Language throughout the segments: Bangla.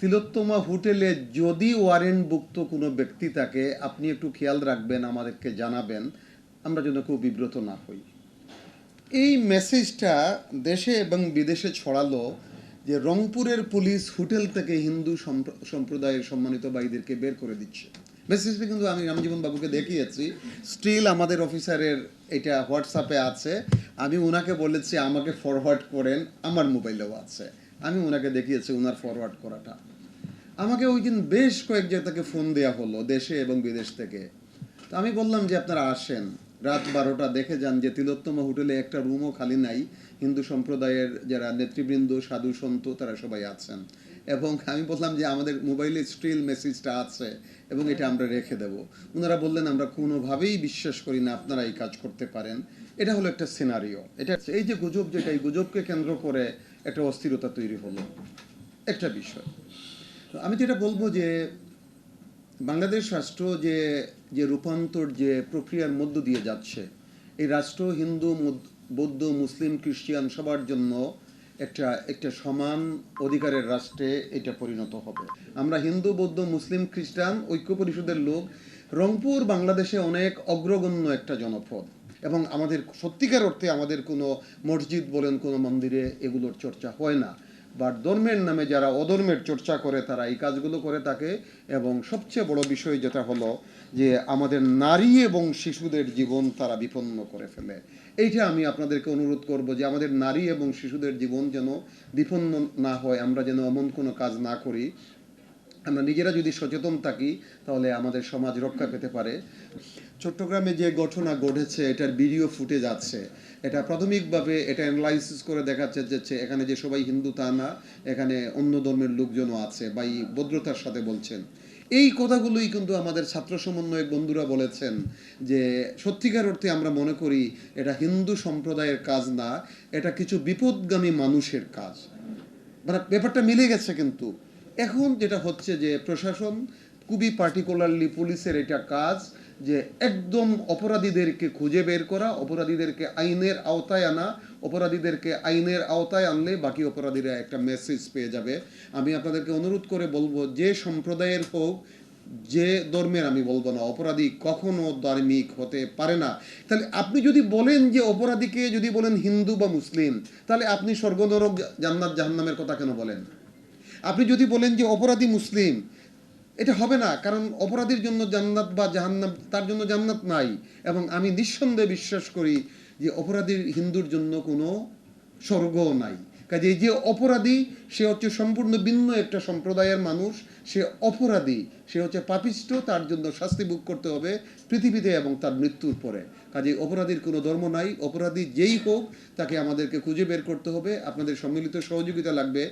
তিলোত্তমা হোটেলে যদি ওয়ারেন্টভুক্ত কোনো ব্যক্তি থাকে, আপনি একটু খেয়াল রাখবেন, আমাদেরকে জানাবেন। আমরা যেন খুব বিব্রত না হই। এই মেসেজটা দেশে এবং বিদেশে ছড়ালো যে রংপুরের পুলিশ হোটেল থেকে হিন্দু সম্প্র- সম্প্রদায়ের সম্মানিত ভাইদেরকে বের করে দিচ্ছে। মেসেজটা কিন্তু আমি রামজীবন বাবুকে দেখিয়েছি। স্টিল আমাদের অফিসারের এটা হোয়াটসঅ্যাপে আছে। আমি ওনাকে বলেছি, আমাকে ফরওয়ার্ড করেন, আমার মোবাইলেও আছে। আমি ওনাকে দেখিয়েছি ওনার ফরওয়ার্ড করাটা। আমাকে ওই দিন বেশ কয়েক থেকে ফোন দেওয়া হলো দেশে এবং বিদেশ থেকে। তো আমি বললাম যে, আপনারা আসেন। রাত বারোটা, দেখে যান যে তিলোত্তমা হোটেলে একটা রুমও খালি নাই। হিন্দু সম্প্রদায়ের যারা নেতৃবৃন্দ, সাধু, সন্ত, তারা সবাই আছেন। এবং আমি বললাম যে, আমাদের মোবাইলে স্টিল মেসেজটা আছে এবং এটা আমরা রেখে দেব। ওনারা বললেন, আমরা কোনোভাবেই বিশ্বাস করি না আপনারা এই কাজ করতে পারেন। এটা হলো একটা সিনারিও এটা এই যে গুজব যেটা, এই গুজবকে কেন্দ্র করে একটা অস্থিরতা তৈরি হলো। একটা বিষয়। তো আমি যেটা বলব যে বাংলাদেশ রাষ্ট্র যে যে রূপান্তর যে প্রক্রিয়ার মধ্য দিয়ে যাচ্ছে, এই রাষ্ট্র হিন্দু বৌদ্ধ, মুসলিম খ্রিস্টিয়ান সবার জন্য একটা একটা সমান অধিকারের রাষ্ট্রে এটা পরিণত হবে। আমরা হিন্দু, বৌদ্ধ, মুসলিম, খ্রিস্টান ঐক্য পরিষদের লোক, রংপুর বাংলাদেশে অনেক অগ্রগণ্য একটা জনপদ এবং আমাদের সত্যিকার অর্থে আমাদের কোনো মসজিদ বলেন, কোনো মন্দিরে এগুলোর চর্চা হয় না। বা ধর্মের নামে যারা অধর্মের চর্চা করে, তারা এই কাজগুলো করে থাকে। এবং সবচেয়ে বড় বিষয় যেটা হলো যে, আমাদের নারী এবং শিশুদের জীবন তারা বিপন্ন করে ফেলে। এইটা আমি আপনাদেরকে অনুরোধ করব যে, আমাদের নারী এবং শিশুদের জীবন যেন বিপন্ন না হয়, আমরা যেন এমন কোনো কাজ না করি আমরা নিজেরা যদি সচেতন থাকি, তাহলে আমাদের সমাজ রক্ষা পেতে পারে। চট্টগ্রামে যে ঘটনা ঘটেছে, এটার ভিডিও ফুটেজ আছে। এটা প্রাথমিকভাবে এটা অ্যানালাইসিস করে দেখাচ্ছে যে এখানে যে সবাই হিন্দু তা না, এখানে অন্য ধর্মের লোকজনও আছে, বা এই ভদ্রতার সাথে বলছেন। এই কথাগুলোই কিন্তু আমাদের ছাত্র সমন্বয়ক বন্ধুরা বলেছেন যে, সত্যিকার অর্থে আমরা মনে করি এটা হিন্দু সম্প্রদায়ের কাজ না, এটা কিছু বিপদগামী মানুষের কাজ। মানে ব্যাপারটা মিলে গেছে কিন্তু। এখন যেটা হচ্ছে যে প্রশাসন খুবই পার্টিকুলারলি পুলিশের এটা কাজ যে একদম অপরাধীদেরকে খুঁজে বের করা, অপরাধীদেরকে আইনের আওতায় আনা, অপরাধীদেরকে আইনের আওতায় আনলে বাকি অপরাধীরা একটা মেসেজ পেয়ে যাবে। আমি আপনাদেরকে অনুরোধ করে বলব, যে সম্প্রদায়ের হোক, যে ধর্মের আমি বলব না, অপরাধী কখনো ধার্মিক হতে পারে না। তাহলে আপনি যদি বলেন যে অপরাধীকে যদি বলেন হিন্দু বা মুসলিম, তাহলে আপনি স্বর্গনরক জান্নাত জাহান্নামের কথা কেন বলেন? আপনি যদি বলেন যে অপরাধী মুসলিম, এটা হবে না, কারণ অপরাধীর জন্য জান্নাত বা জাহান্নাম, তার জন্য জান্নাত নাই। এবং আমি নিঃসন্দেহে বিশ্বাস করি যে অপরাধীর হিন্দুর জন্য কোনো স্বর্গ নাই। কাজে এই যে অপরাধী, সে হচ্ছে সম্পূর্ণ ভিন্ন একটা সম্প্রদায়ের মানুষ, সে অপরাধী, সে হচ্ছে পাপিষ্ট, তার জন্য শাস্তি ভোগ করতে হবে পৃথিবীতে এবং তার মৃত্যুর পরে। কাজে অপরাধীর কোনো ধর্ম নাই, অপরাধী যেই হোক, তাকে আমাদেরকে খুঁজে বের করতে হবে। আপনাদের সম্মিলিত সহযোগিতা লাগবে।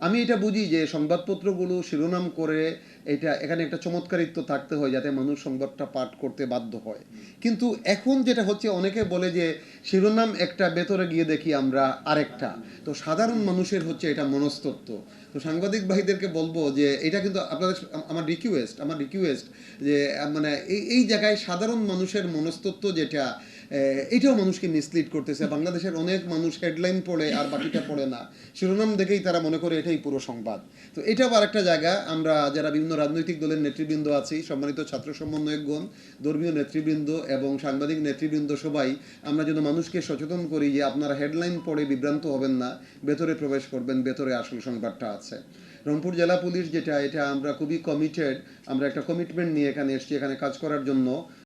আমি এটা বুঝি যে সংবাদপত্রগুলো, শিরোনাম করে এটা, এখানে একটা চমৎকারিত্ব থাকতে হয় যাতে মানুষ সংবাদটা পাঠ করতে বাধ্য হয়। কিন্তু এখন যেটা হচ্ছে, অনেকে বলে যে শিরোনাম একটা ভেতরে গিয়ে দেখি আমরা আরেকটা। তো সাধারণ মানুষের হচ্ছে এটা মনস্তত্ত্ব। তো সাংবাদিক ভাইদেরকে বলব যে এটা কিন্তু আপনাদের আমার রিকোয়েস্ট আমার রিকোয়েস্ট যে মানে এই এই জায়গায় সাধারণ মানুষের মনস্তত্ত্ব যেটা এটাও মানুষকে মিসলিড করতেছে। বাংলাদেশের অনেক মানুষ হেডলাইন পড়ে আর বাকিটা পড়ে না। শিরোনাম দেখেই তারা মনে করে এটাই পুরো সংবাদ। তো এটাও আরেকটা জায়গা। আমরা যারা বিভিন্ন রাজনৈতিক দলের নেতৃবৃন্দ আছি, সম্মানিত ছাত্র সমন্বয়কগণ, ধর্মীয় নেতৃবৃন্দ এবং সাংবাদিক নেতৃবৃন্দ সবাই, আমরা যেন মানুষকে সচেতন করি যে আপনারা হেডলাইন পড়ে বিভ্রান্ত হবেন না, ভেতরে প্রবেশ করবেন, ভেতরে আসল সংবাদটা আছে। রংপুর জেলা পুলিশ যেটা, এটা আমরা খুবই কমিটেড আমরা একটা কমিটমেন্ট নিয়ে এখানে এসেছি, এখানে কাজ করার জন্য।